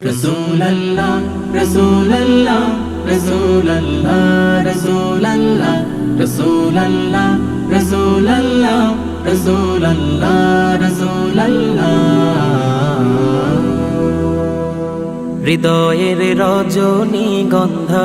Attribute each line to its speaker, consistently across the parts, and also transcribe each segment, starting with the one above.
Speaker 1: রসুল্লাহ রসুল্লাহ রসুল্লাহ রসুল্লাহ রসুল্লাহ রসুল্লাহ রসুল্লাহ রসুল্লাহ
Speaker 2: হৃদয়ের রজনী গন্ধা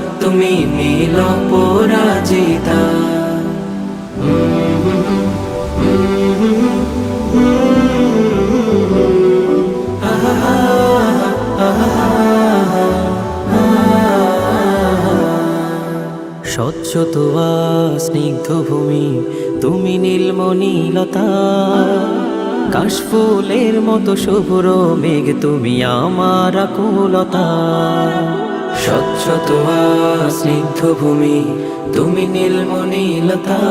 Speaker 2: তুমি নীল পরাজিতা। স্বচ্ছ তোয়া স্নিগ্ধ ভূমি, তুমি নীলমণিলতা। কাশফুলের মতো শুভ্র মেঘ, তুমি আমার আকুলতা। স্বচ্ছ তোয়া স্নিগ্ধ ভূমি, তুমি নীলমণিলতা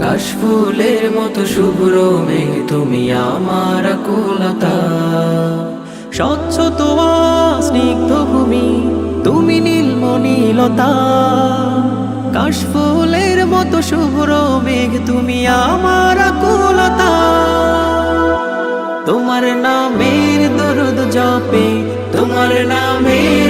Speaker 2: কাশফুলের মতো শুভ্র মেঘ, তুমি আমার কুলতা স্বচ্ছ তোয়া স্নিগ্ধ ভূমি, তুমি নীলমণিলতা কাশফুলের মতো শুভ্র মেঘ, তুমি আমার কুলতা তোমার নামের দরুদ জপে, তোমার নামের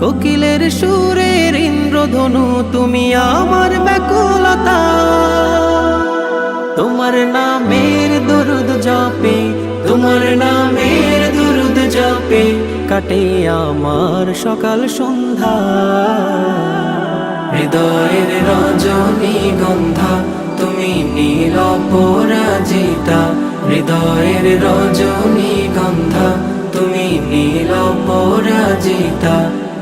Speaker 2: কোকিলের সুরের ইন্দ্রধনু, তুমি আমার ব্যাকুলতা। তোমার নামের দরুদ জপে, তোমার নামের দরুদ জপে, কাটে আমার সকাল সন্ধ্যা। হৃদয়ের রজনী গন্ধা, তুমি নীল পরাজিতা। হৃদয়ের রজনী গন্ধা, তুমি নীল পরাজিতা।